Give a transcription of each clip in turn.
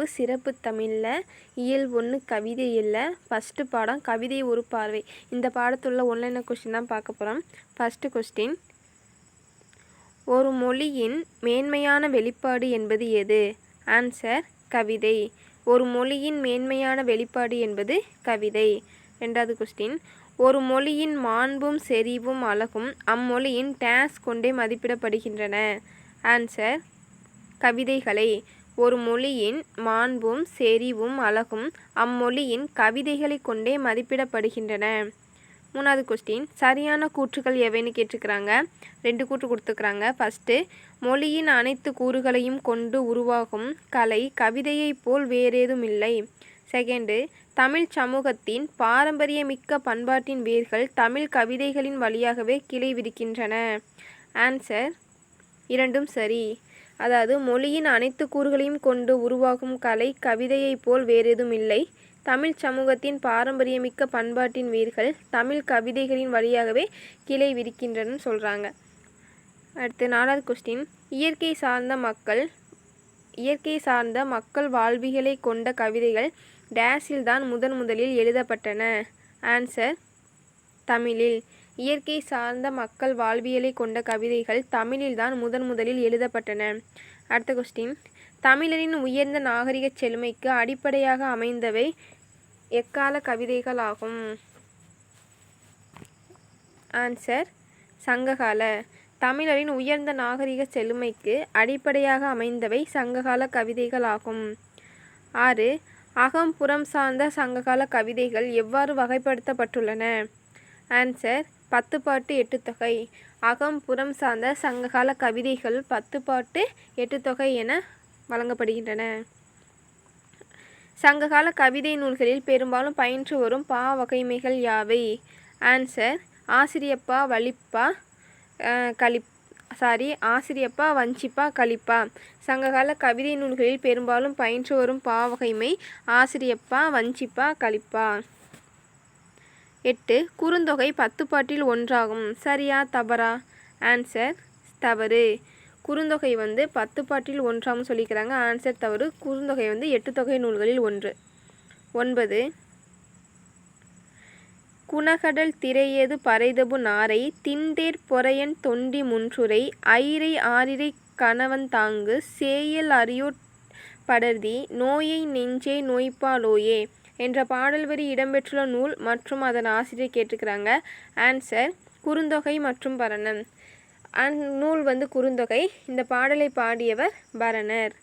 வகுப்பு சிறப்பு தமிழில். இயல் ஒன்று கவிதை இல்லை. ஃபஸ்ட்டு பாடம் கவிதை ஒரு பார்வை. இந்த பாடத்துள்ள ஒன்லைன கொஸ்டின் தான் பார்க்க போகிறோம் ஃபஸ்ட்டு கொஸ்டின் ஒரு மொழியின் மேன்மையான வெளிப்பாடு என்பது எது? ஆன்சர் கவிதை. ஒரு மொழியின் மேன்மையான வெளிப்பாடு என்பது கவிதை. ரெண்டாவது கொஸ்டின் ஒரு மொழியின் மாண்பும் செறிவும் அழகும் அம்மொழியின் டேஸ் கொண்டே மதிப்பிடப்படுகின்றன. ஆன்சர் கவிதைகளை. ஒரு மொழியின் மாண்பும் செறிவும் அழகும் அம்மொழியின் கவிதைகளைக் கொண்டே மதிப்பிடப்படுகின்றன. மூணாவது கொஸ்டின் சரியான கூற்றுகள் எவைன்னு கேட்டிருக்கிறாங்க. ரெண்டு கூற்று கொடுத்துருக்குறாங்க. ஃபஸ்ட்டு மொழியின் அனைத்து கூறுகளையும் கொண்டு உருவாகும் கலை கவிதையைப் போல் வேறேதும் இல்லை. செகண்டு தமிழ் சமூகத்தின் பாரம்பரியமிக்க பண்பாட்டின் வேர்கள் தமிழ் கவிதைகளின் வழியாகவே கிளை விரிக்கின்றன. ஆன்சர் இரண்டும் சரி. அதாவது மொழியின் அனைத்து கூறுகளையும் கொண்டு உருவாகும் கலை கவிதையைப் போல் வேறெதும் இல்லை. தமிழ் சமூகத்தின் பாரம்பரியமிக்க பண்பாட்டின் வேர்கள் தமிழ் கவிதைகளின் வழியாகவே கிளை விரிக்கின்றன சொல்கிறாங்க அடுத்து நாலாவது கொஸ்டின் இயற்கை சார்ந்த மக்கள் இயற்கை சார்ந்த மக்கள் வாழ்விகளை கொண்ட கவிதைகள் டேஸில் தான் முதன் முதலில் எழுதப்பட்டன. ஆன்சர் தமிழில். இயற்கை சார்ந்த மக்கள் வாழ்வியலை கொண்ட கவிதைகள் தமிழில் தான் முதன் முதலில் எழுதப்பட்டன. அடுத்த கொஸ்டின் தமிழரின் உயர்ந்த நாகரிக செழுமைக்கு அடிப்படையாக அமைந்தவை எக்கால கவிதைகளாகும்? ஆன்சர் சங்ககால. தமிழரின் உயர்ந்த நாகரிக செழுமைக்கு அடிப்படையாக அமைந்தவை சங்ககால கவிதைகளாகும். ஆறு. அகம் புறம் சார்ந்த சங்ககால கவிதைகள் எவ்வாறு வகைப்படுத்தப்பட்டுள்ளன? ஆன்சர் பத்து பாட்டு எட்டு தொகை அகம் புறம் சார்ந்த சங்ககால கவிதைகள் பத்து பாட்டு எட்டு தொகை என வழங்கப்படுகின்றன. சங்ககால கவிதை நூல்களில் பெரும்பாலும் பயின்று வரும் பா வகைமைகள் யாவை? ஆன்சர் ஆசிரியப்பா வலிப்பா கலிப் சாரி ஆசிரியப்பா வஞ்சிப்பா கலிப்பா சங்ககால கவிதை நூல்களில் பெரும்பாலும் பயின்று வரும் பா வகைமை ஆசிரியப்பா வஞ்சிப்பா கலிப்பா எட்டு குறுந்தொகை பத்து பாட்டில் ஒன்றாகும். சரியா தவறா? ஆன்சர் தவறு. குறுந்தொகை வந்து பத்து பாட்டில் ஒன்றாகும் சொல்லிக்கிறாங்க. ஆன்சர் தவறு. குறுந்தொகை வந்து எட்டு தொகை நூல்களில் ஒன்று. ஒன்பது குணகடல் திரையது பறைதபு நாரை திண்டேர் பொறையன் தொண்டி முன்றுரை ஐரை ஆரிரை கணவன் தாங்கு சேயல் அறியோட் படர்தி நோயை நெஞ்சே நோய்ப்பாலோயே என்ற பாடல் வரி இடம்பெற்றுள்ள நூல் மற்றும் அதன் ஆசிரியர் கேட்டுக்கிறாங்க ஆன்சர் குறுந்தொகை மற்றும் பரணம். அந் நூல் வந்து குறுந்தொகை. இந்த பாடலை பாடியவர் பரணர்.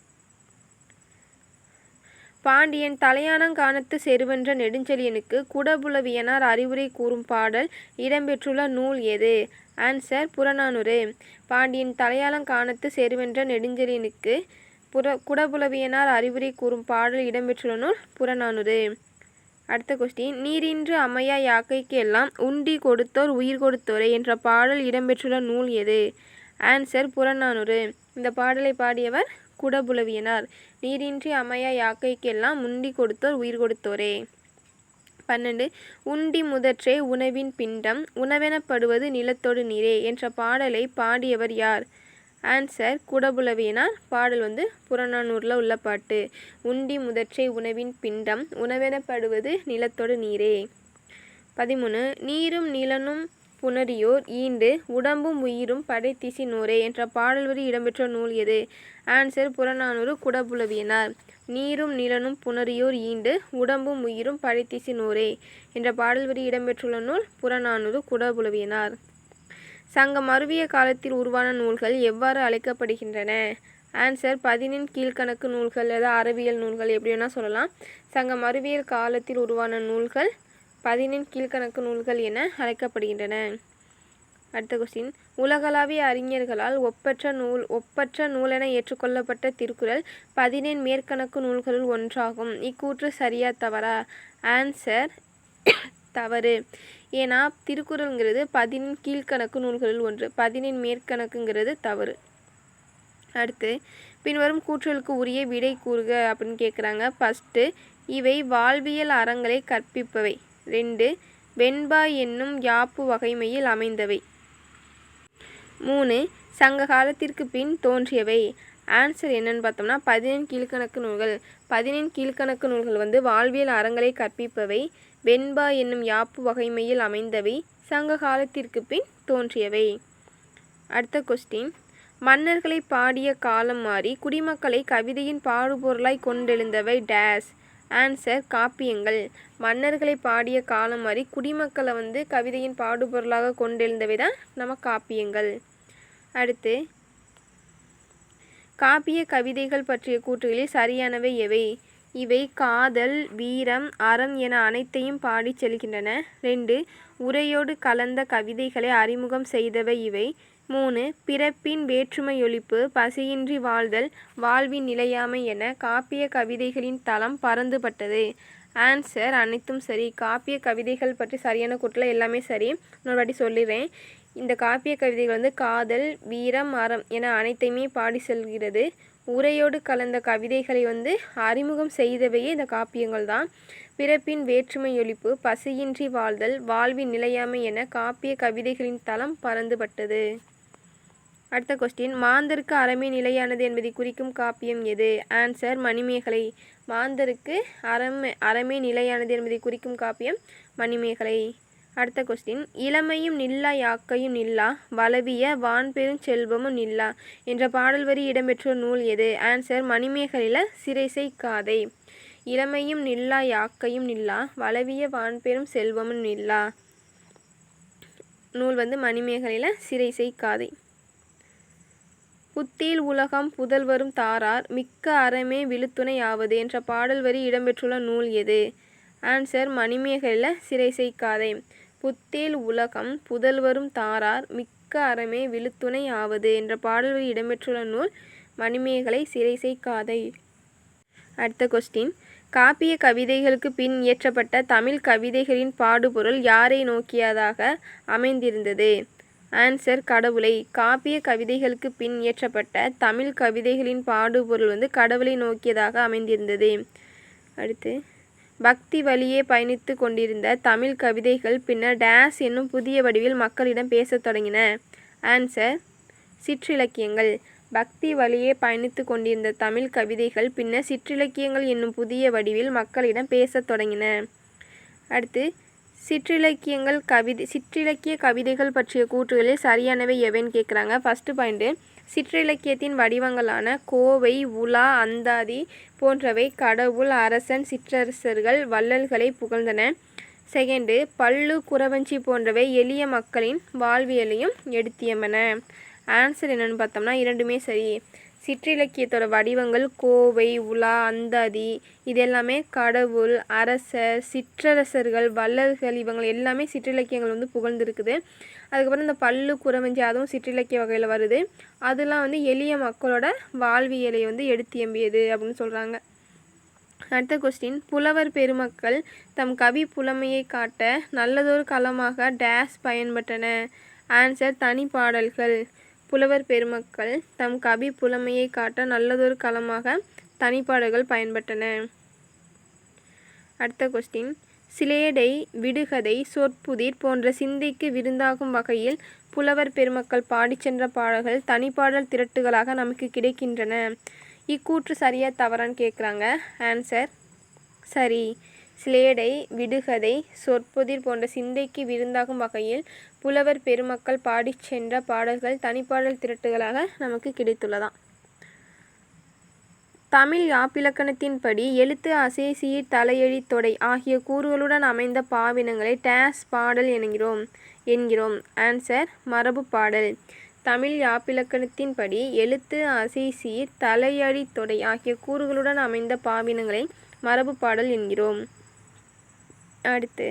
பாண்டியன் தலையானங்கானத்து செருவென்ற நெடுஞ்செழியனுக்கு குடபுலவியனார் அறிவுரை கூறும் பாடல் இடம்பெற்றுள்ள நூல் எது? ஆன்சர் புறநானூறு. பாண்டியன் தலையாளங்கானத்து செருவென்ற நெடுஞ்செழியனுக்கு புற குடபுலவியனார் அறிவுரை கூறும் பாடல் இடம்பெற்றுள்ள நூல் புறநானூறு. அடுத்த கொஸ்டின் நீரின்று அமையா யாக்கைக்கு எல்லாம் உண்டி கொடுத்தோர் உயிர் கொடுத்தோரே என்ற பாடல் இடம்பெற்றுள்ள நூல் எது? ஆன்சர் புறநானூறு. இந்த பாடலை பாடியவர் குடபுலவியனார். நீரின்றி அமையா யாக்கைக்கெல்லாம் உண்டி கொடுத்தோர் உயிர் கொடுத்தோரே. பன்னெண்டு. உண்டி முதற்றே உணவின் பிண்டம் உணவெனப்படுவது நிலத்தோடு நீரே என்ற பாடலை பாடியவர் யார்? ஆன்சர் குடபுலவியனார் பாடல் வந்து புறநானூரில் உள்ள பாட்டு. உண்டி முதற்றை உணவின் பிண்டம் உணவெனப்படுவது நிலத்தோடு நீரே. பதிமூணு நீரும் நிலனும் புணரியோர் ஈண்டு உடம்பும் உயிரும் படைத்திசி நூறே என்ற பாடல் வரி இடம்பெற்ற நூல் எது? ஆன்சர் புறநானூறு குடபுலவியனார் நீரும் நிலனும் புணரியோர் ஈண்டு உடம்பும் உயிரும் படைத்திசி நூறே என்ற பாடல் வரி இடம்பெற்றுள்ள நூல் புறநானூறு குடபுலவியனார் சங்கம் அருவிய காலத்தில் உருவான நூல்கள் எவ்வாறு அழைக்கப்படுகின்றன? ஆன்சர் பதினெண் கீழ்கணக்கு நூல்கள் அதாவது அறிவியல் நூல்கள் எப்படி வேணால் சொல்லலாம். சங்கம் அறிவியல் காலத்தில் உருவான நூல்கள் பதினெண் கீழ்கணக்கு நூல்கள் என அழைக்கப்படுகின்றன. அடுத்த கொஸ்டின் உலகளாவிய அறிஞர்களால் ஒப்பற்ற நூல் ஒப்பற்ற நூலென ஏற்றுக்கொள்ளப்பட்ட திருக்குறள் பதினெண் மேற்கணக்கு நூல்களுள் ஒன்றாகும். இக்கூற்று சரியா தவறா? ஆன்சர் தவறு. ஏன்னா திருக்குறள்ங்கிறது பதினெண் கீழ்கணக்கு நூல்களில் ஒன்று பதினெண் மேற்கணக்குங்கிறது தவறு. அடுத்து பின்வரும் கூற்றலுக்கு உரிய விடை கூறுக அப்படின்னு கேட்குறாங்க ஃபஸ்ட்டு இவை வாழ்வியல் அறங்களை கற்பிப்பவை. ரெண்டு வெண்பா என்னும் யாப்பு வகைமையில் அமைந்தவை. மூணு சங்க காலத்திற்கு பின் தோன்றியவை. ஆன்சர் என்னன்னு பார்த்தோம்னா பதினெண் கீழ்க்கணக்கு நூல்கள். பதினெண் கீழ்க்கணக்கு நூல்கள் வந்து வாழ்வியல் அறங்களை கற்பிப்பவை. வெண்பா என்னும் யாப்பு வகைமையில் அமைந்தவை சங்க காலத்திற்கு பின் தோன்றியவை. அடுத்த கொஸ்டின் மன்னர்களை பாடிய காலம் மாறி குடிமக்களை கவிதையின் பாடுபொருளாய் கொண்டெழுந்தவை டேஸ். ஆன்சர் காப்பியங்கள். மன்னர்களை பாடிய காலம் மாறி குடிமக்களை வந்து கவிதையின் பாடுபொருளாக கொண்டெழுந்தவை தான் நம்ம காப்பியங்கள். அடுத்து காப்பிய கவிதைகள் பற்றிய கூற்றுகளில் சரியானவை எவை? இவை காதல் வீரம் அறம் என அனைத்தையும் பாடிச் செல்கின்றன. ரெண்டு உரையோடு கலந்த கவிதைகளை அறிமுகம் செய்தவை இவை. மூணு பிறப்பின் வேற்றுமையொழிப்பு பசியின்றி வாழ்தல் வாழ்வின் நிலையாமை என காப்பிய கவிதைகளின் தளம் பரந்துபட்டது ஆன்சர் அனைத்தும் சரி. காப்பிய கவிதைகள் பற்றி சரியான கூற்றில் எல்லாமே சரி. இன்னொரு வாட்டி சொல்லிடுறேன் இந்த காப்பிய கவிதைகள் வந்து காதல் வீரம் அறம் என அனைத்தையுமே பாடி செல்கிறது. உரையோடு கலந்த கவிதைகளை வந்து அறிமுகம் செய்தவையே இந்த காப்பியங்கள் தான் பிறப்பின் வேற்றுமையொழிப்பு பசியின்றி வாழ்தல் வாழ்வின் நிலையாமை என காப்பிய கவிதைகளின் தளம் பரந்துபட்டது. அடுத்த கொஸ்டின் மாந்தருக்கு அறமே நிலையானது என்பதை குறிக்கும் காப்பியம் எது? ஆன்சர் மணிமேகலை. மாந்தருக்கு அறமே அறமே நிலையானது என்பதை குறிக்கும் காப்பியம் மணிமேகலை. அடுத்த கொஸ்டின் இளமையும் நில்லா யாக்கையும் நில்லா வளவிய வான்பெரும் செல்வமும் நில்லா என்ற பாடல் வரி இடம்பெற்ற நூல் எது? ஆன்சர் மணிமேகலில சிறைசை காதை. இளமையும் நில்லா யாக்கையும் நில்லா வளவிய வான்பெரும் செல்வமும் நில்லா. நூல் வந்து மணிமேகலில சிறைசை காதை. புத்தியில் உலகம் புதல்வரும் தாரார் மிக்க அறமே விழுத்துணை ஆவது என்ற பாடல் வரி இடம்பெற்றுள்ள நூல் எது? ஆன்சர் மணிமேகலையில் சிறைசை காதை. புத்தேல் உலகம் புதல்வரும் தாரார் மிக்க அறமே விழுத்துணை ஆவது என்ற பாடல்கள் இடம்பெற்றுள்ள நூல் மணிமேகலை சிறைசை காதை. அடுத்த கொஸ்டின் காப்பிய கவிதைகளுக்கு பின் இயற்றப்பட்ட தமிழ் கவிதைகளின் பாடுபொருள் யாரை நோக்கியதாக அமைந்திருந்தது? ஆன்சர் கடவுளை. காப்பிய கவிதைகளுக்கு பின் இயற்றப்பட்ட தமிழ் கவிதைகளின் பாடுபொருள் வந்து கடவுளை நோக்கியதாக அமைந்திருந்தது. அடுத்து பக்தி வழியே பயணித்து கொண்டிருந்த தமிழ் கவிதைகள் பின்னர் டேஸ் என்னும் புதிய வடிவில் மக்களிடம் பேசத் தொடங்கின. ஆன்சர் சிற்றிலக்கியங்கள். பக்தி வழியே பயணித்து கொண்டிருந்த தமிழ் கவிதைகள் பின்னர் சிற்றிலக்கியங்கள் என்னும் புதிய வடிவில் மக்களிடம் பேசத் தொடங்கின. அடுத்து சிற்றிலக்கியங்கள் கவிதை சிற்றிலக்கிய கவிதைகள் பற்றிய கூற்றுகளில் சரியானவை எவைன்னு கேட்குறாங்க ஃபஸ்ட்டு பாயிண்ட்டு சிற்றிலக்கியத்தின் வடிவங்களான கோவை உலா அந்தாதி போன்றவை கடவுள் அரசன் சிற்றரசர்கள் வள்ளல்களை புகழ்ந்தன. செகண்டு பல்லு குறவஞ்சி போன்றவை எளிய மக்களின் வாழ்வியலையும் எடுத்தியம்பன ஆன்சர் என்னென்னு பார்த்தோம்னா இரண்டுமே சரி. சிற்றிலக்கியத்தோட வடிவங்கள் கோவை உலா அந்தாதி இது எல்லாமே கடவுள் அரசர் சிற்றரசர்கள் வள்ளல்கள் இவங்க எல்லாமே சிற்றிலக்கியங்கள் வந்து புகழ்ந்துருக்குது. அதுக்கப்புறம் இந்த பல்லு குறவஞ்சி அதுவும் சிற்றிலக்கிய வகையில் வருது. அதெல்லாம் வந்து எளிய மக்களோட வாழ்வியலை வந்து எடுத்தியம்பியது அப்படின்னு சொல்கிறாங்க அடுத்த கொஸ்டின் புலவர் பெருமக்கள் தம் கவி புலமையை காட்ட நல்லதொரு களமாக டேஸ் பயன்பட்டன. ஆன்சர் தனி பாடல்கள். புலவர் பெருமக்கள் தம் கவி புலமையை காட்ட நல்லதொரு களமாக தனிப்பாடல்கள் பயன்பட்டன. அடுத்த கொஸ்டின் சிலேடை விடுகதை சொற்புதிர் போன்ற சிந்தைக்கு விருந்தாகும் வகையில் புலவர் பெருமக்கள் பாடிச் சென்ற பாடல்கள் தனிப்பாடல் திரட்டுகளாக நமக்கு கிடைக்கின்றன. இக்கூற்று சரியா தவறான்னு கேட்குறாங்க ஆன்சர் சரி. சிலேடை விடுகதை சொற்பொதிர் போன்ற சிந்தைக்கு விருந்தாகும் வகையில் புலவர் பெருமக்கள் பாடிச் சென்ற பாடல்கள் தனிப்பாடல் திரட்டுகளாக நமக்கு கிடைத்துள்ளதாம். தமிழ் யாப்பிலக்கணத்தின்படி எழுத்து அசை சீர் தலையெழி தொடை ஆகிய கூறுகளுடன் அமைந்த பாவினங்களை டேஸ் பாடல் என்கிறோம் என்கிறோம். ஆன்சர் மரபு பாடல். தமிழ் யாப்பிலக்கணத்தின்படி எழுத்து அசை சீர் தொடை ஆகிய கூறுகளுடன் அமைந்த பாவினங்களை மரபு பாடல் என்கிறோம். அடுத்து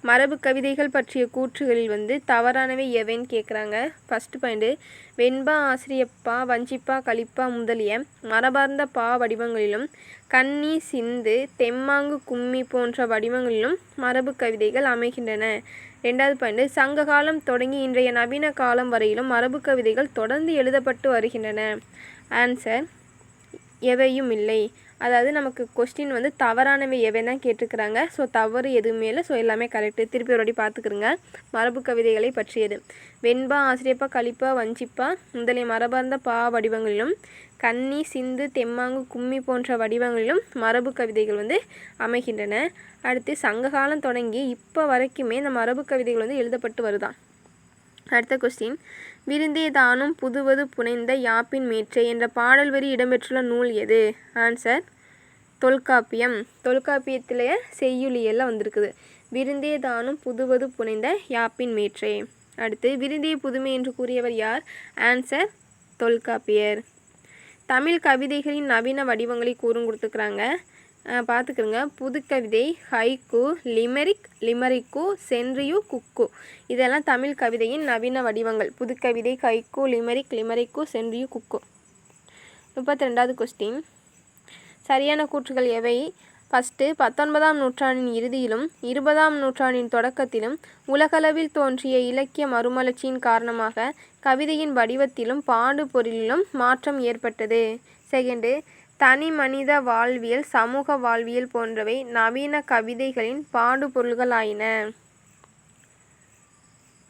மரபு கவிதைகள் பற்றிய கூற்றுகளில் வந்து தவறானவை எவைன்னு கேட்குறாங்க ஃபஸ்ட்டு பாயிண்ட்டு வெண்பா ஆசிரியப்பா வஞ்சிப்பா கலிப்பா முதலிய மரபார்ந்த பா வடிவங்களிலும் கன்னி சிந்து தெம்மாங்கு கும்மி போன்ற வடிவங்களிலும் மரபு கவிதைகள் அமைகின்றன. ரெண்டாவது பாயிண்ட்டு சங்க காலம் தொடங்கி இன்றைய நவீன காலம் வரையிலும் மரபு கவிதைகள் தொடர்ந்து எழுதப்பட்டு வருகின்றன. ஆன்சர் எவையும் இல்லை. அதாவது நமக்கு கொஸ்டின் வந்து தவறானவை எவைனா கேட்டிருக்கிறாங்க. ஸோ தவறு எதுவுமே இல்லை. ஸோ எல்லாமே கரெக்டு திருப்பி ஒரு வாட்டி பார்த்துக்கிறங்க மரபு கவிதைகளை பற்றியது. வெண்பா ஆசிரியப்பா கழிப்பா வஞ்சிப்பா முதலிய மரபார்ந்த பா வடிவங்களிலும் கன்னி சிந்து தெம்மாங்கு கும்மி போன்ற வடிவங்களிலும் மரபு கவிதைகள் வந்து அமைகின்றன. அடுத்து சங்ககாலம் தொடங்கி இப்போ வரைக்குமே இந்த மரபு கவிதைகள் வந்து எழுதப்பட்டு வருதான் அடுத்த கொஸ்டின் விருந்தே தானும் புதுவது புனைந்த யாப்பின் மேற்றை என்ற பாடல் வரி இடம்பெற்றுள்ள நூல் எது? ஆன்சர் தொல்காப்பியம். தொல்காப்பியத்திலேயே செய்யுளியெல்லாம் வந்திருக்குது. விருந்தே தானும் புதுவது புனைந்த யாப்பின் மேற்றே. அடுத்து விருந்தே புதுமை என்று கூறியவர் யார்? ஆன்சர் தொல்காப்பியர். தமிழ் கவிதைகளின் நவீன வடிவங்களை கூறும் கொடுத்துக்கிறாங்க பார்த்துக்கிறங்க புதுக்கவிதை ஹைக்கு லிமெரிக் லிமரிக்கு சென்ரியு குக்கு. இதெல்லாம் தமிழ் கவிதையின் நவீன வடிவங்கள். புதுக்கவிதை ஹைக்கு லிமெரிக் லிமரிக்கு சென்ரியு குக்கு. முப்பத்தி ரெண்டாவது கொஸ்டின் சரியான கூற்றுகள் எவை? ஃபஸ்ட்டு பத்தொன்பதாம் நூற்றாண்டின் இறுதியிலும் இருபதாம் நூற்றாண்டின் தொடக்கத்திலும் உலகளவில் தோன்றிய இலக்கிய மறுமலர்ச்சியின் காரணமாக கவிதையின் வடிவத்திலும் பாடு பொருளிலும் மாற்றம் ஏற்பட்டது. செகண்டு தனி மனித வாழ்வியல் சமூக வாழ்வியல் போன்றவை நவீன கவிதைகளின் பாடுபொருள்களாயின.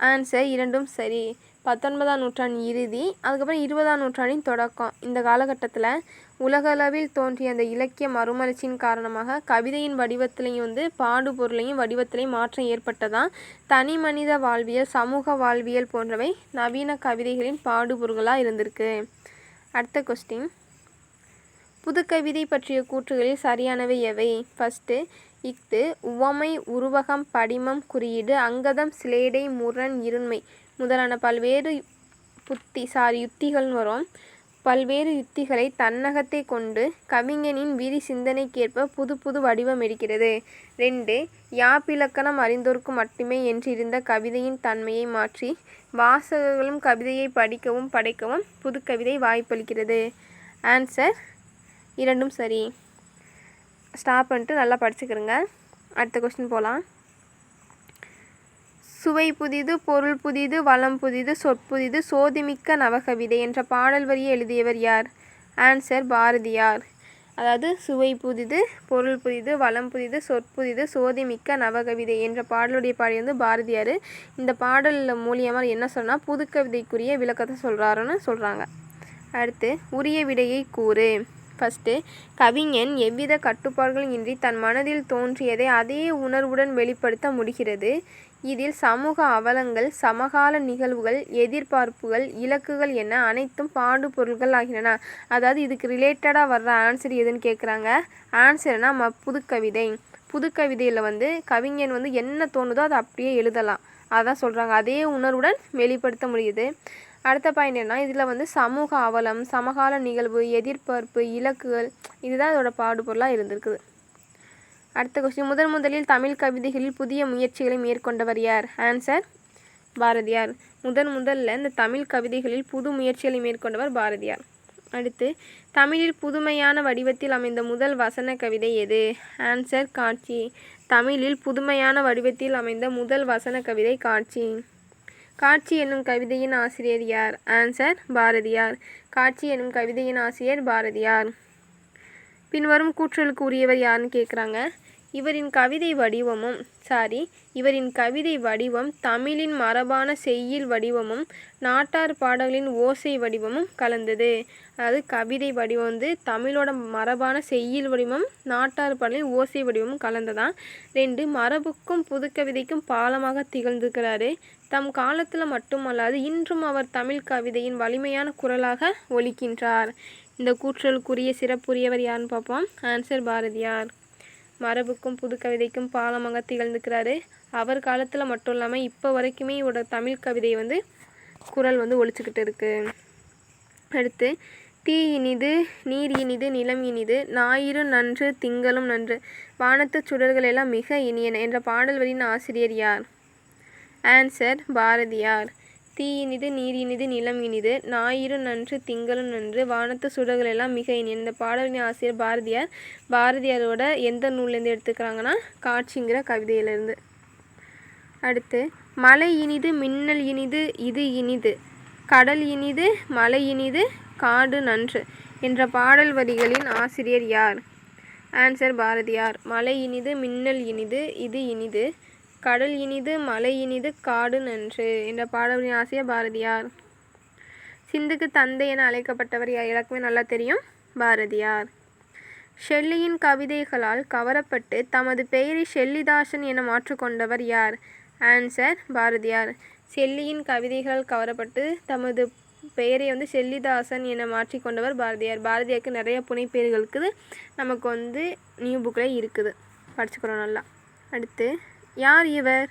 ஆன்சர் இரண்டும் சரி. பத்தொன்பதாம் நூற்றாண்டின் இறுதி அதுக்கப்புறம் இருபதாம் நூற்றாண்டின் தொடக்கம். இந்த காலகட்டத்தில் உலகளவில் தோன்றிய அந்த இலக்கிய மறுமலர்ச்சியின் காரணமாக கவிதையின் வடிவத்திலையும் வந்து பாடுபொருளையும் வடிவத்திலையும் மாற்றம் ஏற்பட்டதான் தனி மனித வாழ்வியல் சமூக வாழ்வியல் போன்றவை நவீன கவிதைகளின் பாடுபொருள்களாக இருந்திருக்கு. அடுத்த கொஸ்டின் புதுக்கவிதை பற்றிய கூற்றுகளில் சரியானவை எவை? ஃபஸ்ட்டு இஃது உவமை உருவகம் படிமம் குறியீடு அங்கதம் சிலேடை முரண் இருண்மை முதலான பல்வேறு புத்தி சாரி யுத்திகள்னு வரும். பல்வேறு யுத்திகளை தன்னகத்தை கொண்டு கவிஞனின் விரி சிந்தனைக்கேற்ப புது புது வடிவம் எடுக்கிறது. ரெண்டு யாப்பிலக்கணம் அறிந்தோர்க்கு மட்டுமே என்றிருந்த கவிதையின் தன்மையை மாற்றி வாசகர்களும் கவிதையை படிக்கவும் படைக்கவும் புதுக்கவிதை வாய்ப்பளிக்கிறது. ஆன்சர் இரண்டும் சரி. ஸ்டாப் பண்ணிட்டு நல்லா படிச்சுக்கிறோங்க அடுத்த கொஸ்டின் போகலாம் சுவை புதிது பொருள் புதிது வளம் புதிது சொற்புதிது சோதிமிக்க நவகவிதை என்ற பாடல் வரியை எழுதியவர் யார்? ஆன்சர் பாரதியார் அதாவது சுவை புதிது பொருள் புதிது வளம் புதிது சொற்புதிது சோதிமிக்க நவகவிதை என்ற பாடலுடைய பாடி வந்து பாரதியார் இந்த பாடல் மூலியமாக என்ன சொன்னால் புதுக்கவிதைக்குரிய விளக்கத்தை சொல்கிறாருன்னு சொல்கிறாங்க அடுத்து உரிய விடையை கூறு. ஃபஸ்ட்டு கவிஞன் எவ்வித கட்டுப்பாடுகளும் இன்றி தன் மனதில் தோன்றியதை அதே உணர்வுடன் வெளிப்படுத்த முடிகிறது. இதில் சமூக அவலங்கள் சமகால நிகழ்வுகள் எதிர்பார்ப்புகள் இலக்குகள் என அனைத்தும் பாடு பொருள்கள் ஆகின்றன. அதாவது இதுக்கு ரிலேட்டடாக வர்ற ஆன்சர் எதுன்னு கேட்குறாங்க ஆன்சர்னா ம புதுக்கவிதை. புதுக்கவிதையில் வந்து கவிஞன் வந்து என்ன தோணுதோ அதை அப்படியே எழுதலாம். அதான் சொல்கிறாங்க அதே உணர்வுடன் வெளிப்படுத்த முடியுது. அடுத்த பாயிண்ட் என்ன இதில் வந்து சமூக அவலம் சமகால நிகழ்வு எதிர்பார்ப்பு இலக்குகள் இதுதான் இதோட பாடுபொருளாக இருந்திருக்குது. அடுத்த கொஸ்டின் முதன் முதலில் தமிழ் கவிதைகளில் புதிய முயற்சிகளை மேற்கொண்டவர் யார்? ஆன்சர் பாரதியார். முதன் முதல்ல இந்த தமிழ் கவிதைகளில் புது முயற்சிகளை மேற்கொண்டவர் பாரதியார். அடுத்து தமிழில் புதுமையான வடிவத்தில் அமைந்த முதல் வசன கவிதை எது? ஆன்சர் காட்சி. தமிழில் புதுமையான வடிவத்தில் அமைந்த முதல் வசன கவிதை காட்சி. காட்சி என்னும் கவிதையின் ஆசிரியர் யார்? ஆன்சர் பாரதியார். காட்சி என்னும் கவிதையின் ஆசிரியர் பாரதியார். பின்வரும் கூற்றலுக்கு உரியவர் யாருன்னு கேட்குறாங்க இவரின் கவிதை வடிவமும் சாரி இவரின் கவிதை வடிவம் தமிழின் மரபான செய்யுள் வடிவமும் நாட்டார் பாடல்களின் ஓசை வடிவமும் கலந்தது. அதாவது கவிதை வடிவம் வந்து தமிழோட மரபான செய்யுள் வடிவம் நாட்டார் பாடலின் ஓசை வடிவமும் கலந்ததான் ரெண்டு மரபுக்கும் புதுக்கவிதைக்கும் பாலமாக திகழ்ந்துக்கிறாரு தம் காலத்தில் மட்டுமல்லாது இன்றும் அவர் தமிழ் கவிதையின் வலிமையான குரலாக ஒலிக்கின்றார். இந்த கூற்றலுக்குரிய சிறப்புரியவர் யாருன்னு பார்ப்போம். ஆன்சர் பாரதியார். மரபுக்கும் புது கவிதைக்கும் பாலமாக திகழ்ந்துக்கிறாரு அவர் காலத்தில் மட்டும் இல்லாமல் இப்போ வரைக்குமே இவரோட தமிழ் கவிதை வந்து குரல் வந்து ஒழிச்சுக்கிட்டு இருக்குது அடுத்து தீ இனிது நீர் இனிது நிலம் இனிது ஞாயிறு நன்று திங்களும் நன்று வானத்து சுடர்கள் எல்லாம் மிக இனியன என்ற பாடல் வரியின் ஆசிரியர் யார்? ஆன்சர் பாரதியார். தீயினிது நீரினிது நீர் இனிது நிலம் இனிது ஞாயிறு நன்று திங்களும் நன்று வானத்து சுடர்கள் எல்லாம் மிக இனி இந்த பாடலின் ஆசிரியர் பாரதியார் பாரதியாரோட எந்த நூல்லேருந்து எடுத்துக்கிறாங்கன்னா காட்சிங்கிற கவிதையிலேருந்து. அடுத்து மலை இனிது மின்னல் இனிது இது இனிது. கடல் இனிது மலை இனிது காடு நன்று என்ற பாடல் வரிகளின் ஆசிரியர் யார்? ஆன்சர் பாரதியார். மலை இனிது மின்னல் இனிது இது இனிது. கடல் இனிது மலை இனிது காடு நன்று என்ற பாடலின் ஆசிரியர் பாரதியார். சிந்துக்கு தந்தை என அழைக்கப்பட்டவர் யார்? எல்லாருக்குமே நல்லா தெரியும். பாரதியார். ஷெல்லியின் கவிதைகளால் கவரப்பட்டு தமது பெயரை ஷெல்லிதாசன் என மாற்றிக்கொண்டவர் யார்? ஆன்சர் பாரதியார். ஷெல்லியின் கவிதைகளால் கவரப்பட்டு தமது பெயரை வந்து செல்லிதாசன் என மாற்றிக்கொண்டவர் பாரதியார். பாரதியாருக்கு நிறைய புனைப்பெயர்கள் இருக்குது. நமக்கு வந்து நியூ புக்கில் இருக்குது. படிச்சுக்கிறோம் நல்லா. அடுத்து யார் இவர்?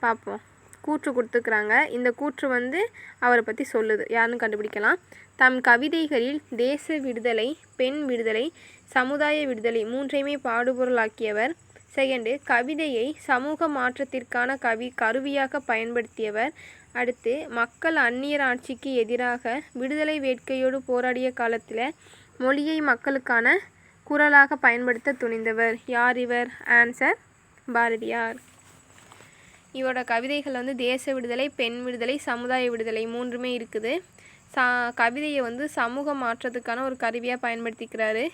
பார்ப்போம் கூற்று கொடுத்துருக்குறாங்க இந்த கூற்று வந்து அவரை பற்றி சொல்லுது. யாருன்னு கண்டுபிடிக்கலாம். தம் கவிதைகளில் தேச விடுதலை பெண் விடுதலை சமுதாய விடுதலை மூன்றையுமே பாடுபொருளாக்கியவர். செகண்டு கவிதையை சமூக மாற்றத்திற்கான கவி கருவியாக பயன்படுத்தியவர். அடுத்து மக்கள் அந்நியர் ஆட்சிக்கு எதிராக விடுதலை வேட்கையோடு போராடிய காலத்தில் மொழியை மக்களுக்கான குரலாக பயன்படுத்த துணிந்தவர். யார் இவர்? ஆன்சர் பாரதியார். இவரோட கவிதைகள் வந்து தேச விடுதலை பெண் விடுதலை சமுதாய விடுதலை மூன்றுமே இருக்குது. சா கவிதையை வந்து சமூக மாற்றத்துக்கான ஒரு கருவியாக பயன்படுத்திக்கிறாரு.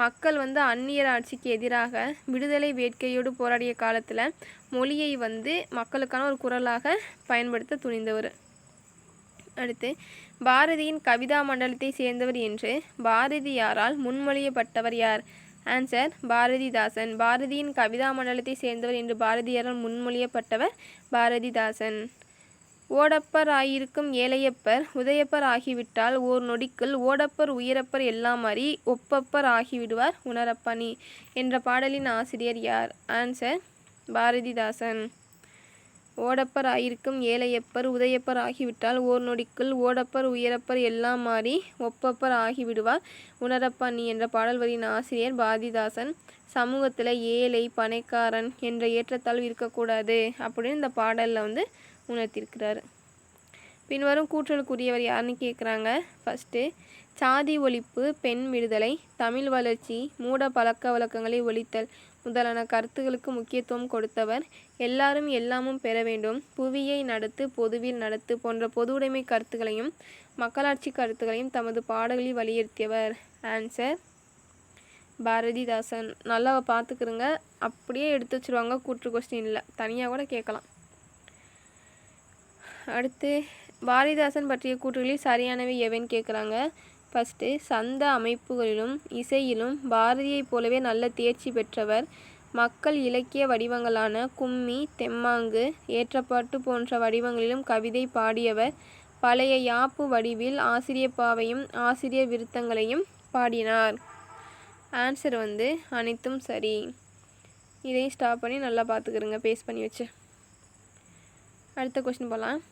மக்கள் வந்து அந்நியர் ஆட்சிக்கு எதிராக விடுதலை வேட்கையோடு போராடிய காலத்தில் மொழியை வந்து மக்களுக்கான ஒரு குரலாக பயன்படுத்த துணிந்தவர். அடுத்து பாரதியின் கவிதா மண்டலத்தை சேர்ந்தவர் என்று பாரதியாரால் முன்மொழியப்பட்டவர் யார்? ஆன்சர் பாரதிதாசன் பாரதியின் கவிதா மண்டலத்தை சேர்ந்தவர் என்று பாரதியாரால் முன்மொழியப்பட்டவர் பாரதிதாசன் ஓடப்பர் ஆயிருக்கும் ஏழையப்பர் உதயப்பர் ஆகிவிட்டால் ஓர் நொடிக்குள் ஓடப்பர் உயரப்பர் எல்லாம் அறி ஒப்பப்பர் ஆகிவிடுவார் உணரப்பணி என்ற பாடலின் ஆசிரியர் யார் ஆன்சர் பாரதிதாசன் ஓடப்பர் ஆயிருக்கும் ஏழையப்பர் உதயப்பர் ஆகிவிட்டால் ஓர் நொடிக்குள் ஓடப்பர் உயரப்பர் எல்லாம் மாறி ஒப்பப்பர் ஆகிவிடுவார். உணரப்பா நீ என்ற பாடல் வரியின் ஆசிரியர் பாதிதாசன் சமூகத்தில் ஏழை பனைக்காரன் என்ற ஏற்றத்தாழ்வு இருக்கக்கூடாது அப்படின்னு இந்த பாடலில் வந்து உணர்த்தியிருக்கிறாரு பின்வரும் கூற்றலுக்குரியவர் யாருன்னு கேட்குறாங்க ஃபஸ்ட்டு சாதி ஒழிப்பு பெண் விடுதலை தமிழ் வளர்ச்சி மூட பழக்க வழக்கங்களை ஒழித்தல் முதலான கருத்துகளுக்கு முக்கியத்துவம் கொடுத்தவர். எல்லாரும் எல்லாமும் பெற வேண்டும். புவியை நடத்து பொதுவில் நடத்து போன்ற பொதுவுடைமை கருத்துகளையும் மக்களாட்சி கருத்துகளையும் தமது பாடல்களில் வலியுறுத்தியவர். ஆன்சர் பாரதிதாசன். நல்லா பார்த்துக்கிறங்க அப்படியே எடுத்து வச்சுருவாங்க. கூற்று கொஸ்டினில் தனியாக கூட கேட்கலாம். அடுத்து பாரதிதாசன் பற்றிய கூற்றுகளில் சரியானவை எவைன்னு கேட்குறாங்க. ஃபஸ்ட்டு சந்த அமைப்புகளிலும் இசையிலும் பாரதியைப் போலவே நல்ல தேர்ச்சி பெற்றவர். மக்கள் இலக்கிய வடிவங்களான கும்மி தெம்மாங்கு ஏற்றப்பாட்டு போன்ற வடிவங்களிலும் கவிதை பாடியவர். பழைய யாப்பு வடிவில் ஆசிரியப்பாவையும் ஆசிரியர் விருத்தங்களையும் பாடினார். ஆன்சர் வந்து அனைத்தும் சரி. இதையும் ஸ்டாப் பண்ணி நல்லா பார்த்துக்கிறங்க பேஸ் பண்ணி வச்சு. அடுத்த கொஸ்டின் போகலாம்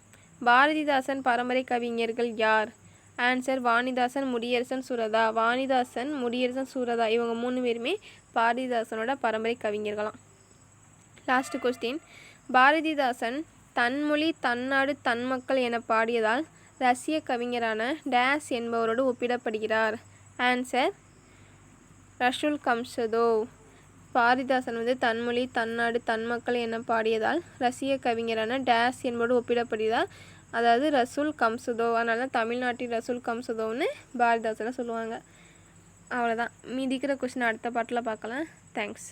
பாரதிதாசன் பரம்பரை கவிஞர்கள் யார்? ஆன்சர் வாணிதாசன் முடியரசன் சுரதா வாணிதாசன் முடியரசன் சுரதா இவங்க மூணு பேருமே பாரதிதாசனோட பரம்பரை கவிஞர்களாம். லாஸ்ட் கொஸ்டின் பாரதிதாசன் தன்மொழி தன்னாடு தன்மக்கள் என பாடியதால் ரஷ்ய கவிஞரான டேஸ் என்பவரோடு ஒப்பிடப்படுகிறார். Answer Rasul Gamzatov. பாரதிதாசன் வந்து தன்மொழி தன்னாடு தன்மக்கள் என பாடியதால் ரஷ்ய கவிஞரான டேஸ் என்போடு ஒப்பிடப்படுகிறார். அதாவது ரசூல் கம்சுதோ அதனால தமிழ்நாட்டில் ரசூல் கம்சுதோன்னு பாரதிதாசனை சொல்லுவாங்க. அவ்வளோதான் மீதிக்கிற கொஷின் அடுத்த பாட்டில் பார்க்கலாம். தேங்க்ஸ்